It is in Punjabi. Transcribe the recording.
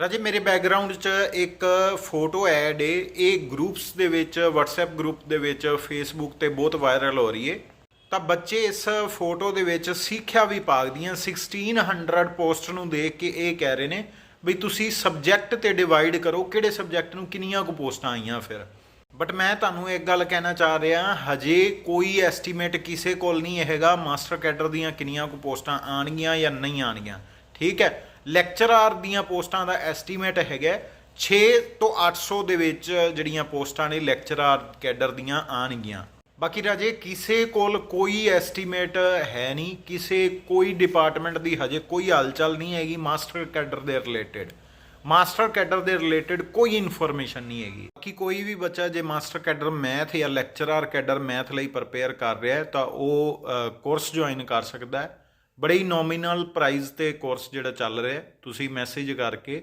ਰਾਜੇ, ਮੇਰੇ ਬੈਕਗ੍ਰਾਉਂਡ 'ਚ ਇੱਕ ਫੋਟੋ ਐਡ ਏ। ਇਹ ਗਰੁੱਪਸ ਦੇ ਵਿੱਚ, WhatsApp ਗਰੁੱਪ ਦੇ ਵਿੱਚ, Facebook ਤੇ ਬਹੁਤ ਵਾਇਰਲ ਹੋ ਰਹੀ ਏ। ਤਾਂ ਬੱਚੇ ਇਸ ਫੋਟੋ ਦੇ ਵਿੱਚ ਸਿੱਖਿਆ ਵਿਭਾਗ ਦੀਆਂ 1600 ਪੋਸਟ ਨੂੰ ਦੇਖ ਕੇ ਇਹ ਕਹਿ ਰਹੇ ਨੇ ਵੀ ਤੁਸੀਂ ਸਬਜੈਕਟ ਤੇ ਡਿਵਾਈਡ ਕਰੋ, ਕਿਹੜੇ ਸਬਜੈਕਟ ਨੂੰ ਕਿੰਨੀਆਂ ਕੁ ਪੋਸਟਾਂ ਆਈਆਂ ਫਿਰ। ਬਟ ਮੈਂ ਤੁਹਾਨੂੰ ਇੱਕ ਗੱਲ ਕਹਿਣਾ ਚਾਹ ਰਿਹਾ, ਹਜੇ ਕੋਈ ਐਸਟੀਮੇਟ ਕਿਸੇ ਕੋਲ ਨਹੀਂ ਹੈਗਾ ਮਾਸਟਰ ਕੈਡਰ ਦੀਆਂ ਕਿੰਨੀਆਂ ਕੁ ਪੋਸਟਾਂ ਆਣਗੀਆਂ ਜਾਂ ਨਹੀਂ ਆਣਗੀਆਂ ਠੀਕ ਹੈ। ਲੈਕਚਰਰ ਦੀਆਂ ਪੋਸਟਾਂ ਦਾ ਐਸਟੀਮੇਟ ਹੈਗਾ 6 ਤੋਂ 800 ਦੇ ਵਿੱਚ ਜਿਹੜੀਆਂ ਪੋਸਟਾਂ ਨੇ ਲੈਕਚਰਰ ਕੈਡਰ ਦੀਆਂ ਆਣਗੀਆਂ ਬਾਕੀ ਰਾਜੇ, ਕਿਸੇ ਕੋਲ ਕੋਈ ਐਸਟੀਮੇਟ ਹੈ ਨਹੀਂ। ਕਿਸੇ ਕੋਈ ਡਿਪਾਰਟਮੈਂਟ ਦੀ ਹਜੇ ਕੋਈ ਹਲਚਲ ਨਹੀਂ ਹੈਗੀ ਮਾਸਟਰ ਕੈਡਰ ਦੇ ਰਿਲੇਟਡ ਮਾਸਟਰ ਕੈਡਰ ਦੇ ਰਿਲੇਟਡ ਕੋਈ ਇਨਫੋਰਮੇਸ਼ਨ ਨਹੀਂ ਹੈਗੀ। ਕਿ ਕੋਈ ਵੀ ਬੱਚਾ ਜੇ ਮਾਸਟਰ ਕੈਡਰ ਮੈਥ ਜਾਂ ਲੈਕਚਰਰ ਕੈਡਰ ਮੈਥ ਲਈ ਪ੍ਰਪੇਅਰ ਕਰ ਰਿਹਾ ਹੈ ਤਾਂ ਉਹ ਕੋਰਸ ਜੁਆਇਨ ਕਰ ਸਕਦਾ ਹੈ। ਬੜੇ ਹੀ ਨੋਮੀਨਲ ਪ੍ਰਾਈਜ਼ ਤੇ ਕੋਰਸ ਜਿਹੜਾ ਚੱਲ ਰਿਹਾ ਤੁਸੀਂ ਮੈਸੇਜ ਕਰਕੇ